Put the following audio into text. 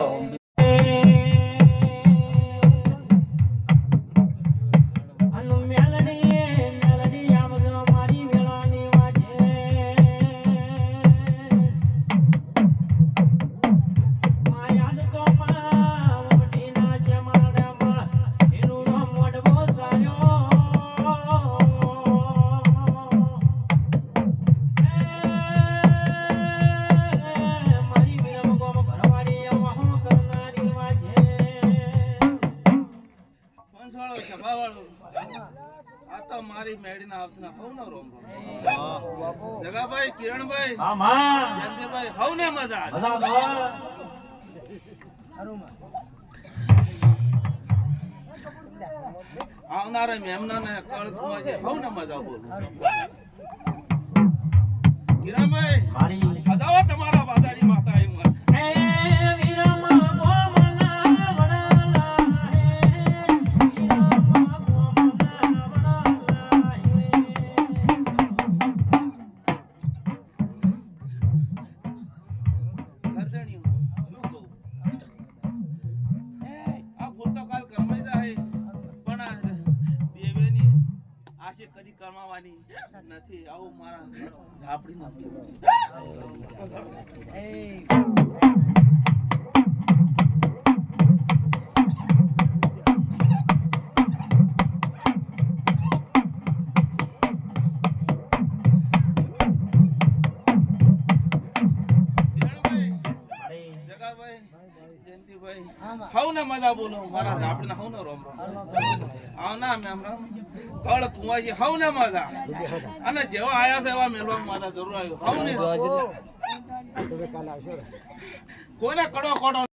અનુ પંચવાળો સભાવાળો આ તો મારી મેડીના આપના હવનો રોમ રોમ જગાભાઈ કિરણભાઈ જયંતિભાઈ હવને મજા બધા બધા આવનારા મહેમાનોને કળ કુવા છે હવને મજા બોલું. કિરણભાઈ આશી કદી કરમાવાની નથી. આવું મારા ઝાપડી ના કિરણભાઈ ને મજા બોલો. મારા ઝાપડીના ને રોમ રોમ આવના મેમ રામ કળ કુંવાજી હવને મજા. અને જેવા આયા છે એવા મેલવા માતા જરૂર આવ્યો. હવને. કોને કડો કોડો